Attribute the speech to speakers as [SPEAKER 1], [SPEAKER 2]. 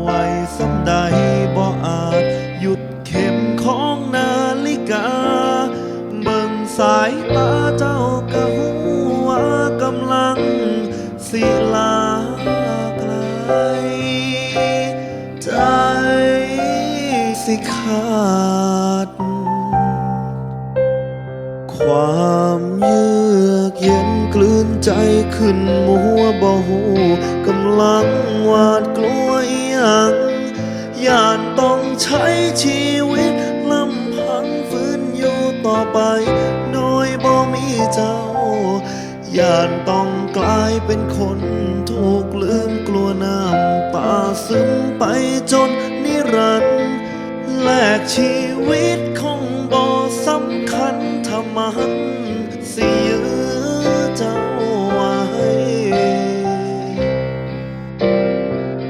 [SPEAKER 1] ไหวสำใดบ่อาจ หยุดเข็มของนาฬิกา เบิ่งสายตาเจ้ากะหัวากำลังสิลาไกลใจสิขาด ความเยือกเย็นกลืนใจขึ้นมัวบ่หูกำลังหวาดกลัว ใช้ชีวิตลำพังฝืนอยู่ต่อไป โดยบ่มีเจ้า ย่านต้องกลายเป็นคนถูกลืมกลัวน้ำตาซึมไปจนนิรันดร์แลกชีวิตคงบอก